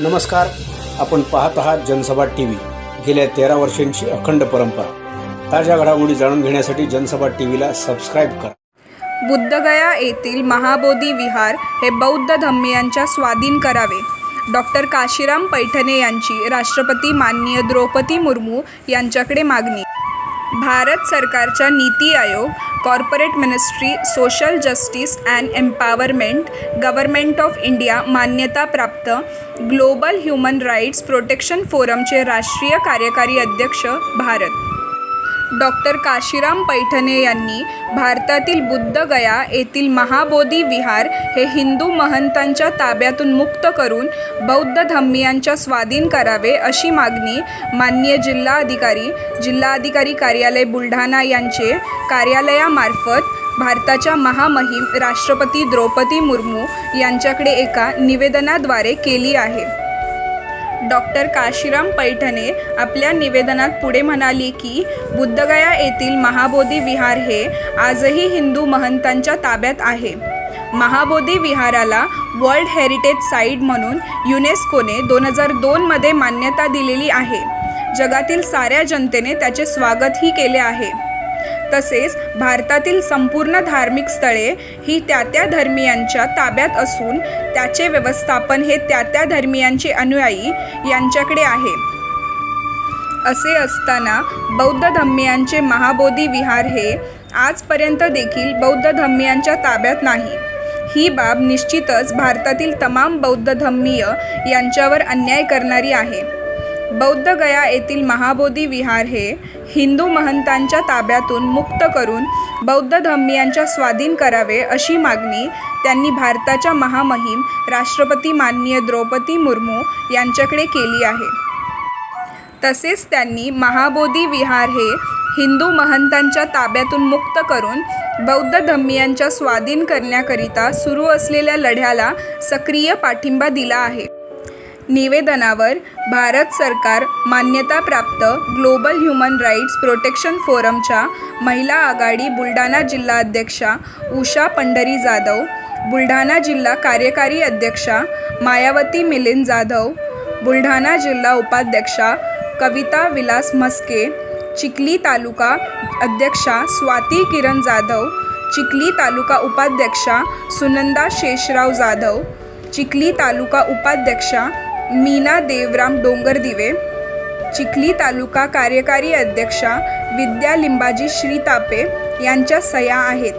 नमस्कार. आपण पाहत आहात जनसभा टी व्ही गेल्या तेरा वर्षांची अखंड परंपरा. ताज्या घडामोडी जाणून घेण्यासाठी जनसभा टी व्हीला सबस्क्राईब करा. बुद्धगया येथील महाबोधी विहार हे बौद्ध धम्मियांच्या स्वाधीन करावे. डॉक्टर काशीराम पैठणे यांची राष्ट्रपती माननीय द्रौपदी मुर्मू यांच्याकडे मागणी. भारत सरकारच्या NITI Aayog corporate ministry social justice and empowerment government of India मान्यताप्राप्त ग्लोबल ह्युमन राईट्स प्रोटेक्शन फोरमचे राष्ट्रीय कार्यकारी अध्यक्ष भारत. डॉक्टर काशीराम पैठणे यांनी भारतातील बुद्धगया येथील महाबोधी विहार हे हिंदू महंतांच्या ताब्यातून मुक्त करून बौद्ध धम्मियांच्या स्वाधीन करावे अशी मागणी माननीय जिल्हाधिकारी जिल्हाधिकारी कार्यालय बुलढाणा यांचे कार्यालयामार्फत भारताच्या महामहिम राष्ट्रपती द्रौपदी मुर्मू यांच्याकडे एका निवेदनाद्वारे केली आहे. डॉक्टर काशीराम पैठणे आपल्या निवेदनात पुढे म्हणाली की बुद्धगया येथील महाबोधी विहार हे आजही हिंदू महंतांच्या ताब्यात आहे. महाबोधी विहाराला वर्ल्ड हेरिटेज साईट म्हणून युनेस्कोने दोन हजार दोनमध्ये मान्यता दिलेली आहे. जगातील साऱ्या जनतेने त्याचे स्वागतही केले आहे. तसेच भारतातील संपूर्ण धार्मिक स्थळे ही त्या त्या धर्मियांच्या ताब्यात असून त्याचे व्यवस्थापन हे त्या त्या धर्मियांचे अनुयायी यांच्याकडे आहे. असे असताना बौद्ध धम्मियांचे महाबोधी विहार हे आजपर्यंत देखील बौद्ध धम्मियांच्या ताब्यात नाही. ही बाब निश्चितच भारतातील तमाम बौद्ध धम्मीय यांच्यावर अन्याय करणारी आहे. बौद्ध गया येथील महाबोधी विहार हे हिंदू महंतांच्या ताब्यातून मुक्त करून बौद्ध धम्मियांच्या स्वाधीन करावे अशी मागणी त्यांनी भारताच्या महामहिम राष्ट्रपती माननीय द्रौपदी मुर्मू यांच्याकडे केली आहे. तसेच त्यांनी महाबोधी विहार हे हिंदू महंतांच्या ताब्यातून मुक्त करून बौद्ध धम्मियांच्या स्वाधीन करण्याकरिता सुरू असलेल्या लढ्याला सक्रिय पाठिंबा दिला आहे. निवेदनावर भारत सरकार मान्यताप्राप्त ग्लोबल ह्युमन राईट्स प्रोटेक्शन फोरमच्या महिला आघाडी बुलढाणा जिल्हा अध्यक्षा उषा पंढरी जाधव बुलढाणा जिल्हा कार्यकारी अध्यक्षा मायावती मिलिंद जाधव बुलढाणा जिल्हा उपाध्यक्षा कविता विलास म्हस्के चिखली तालुका अध्यक्षा स्वाती किरण जाधव चिखली तालुका उपाध्यक्षा सुनंदा शेषराव जाधव चिखली तालुका उपाध्यक्षा मीना देवराम डोंगरदिवे चिखली तालुका कार्यकारी अध्यक्षा विद्या लिंबाजी श्रीतापे यांच्या सया आहेत.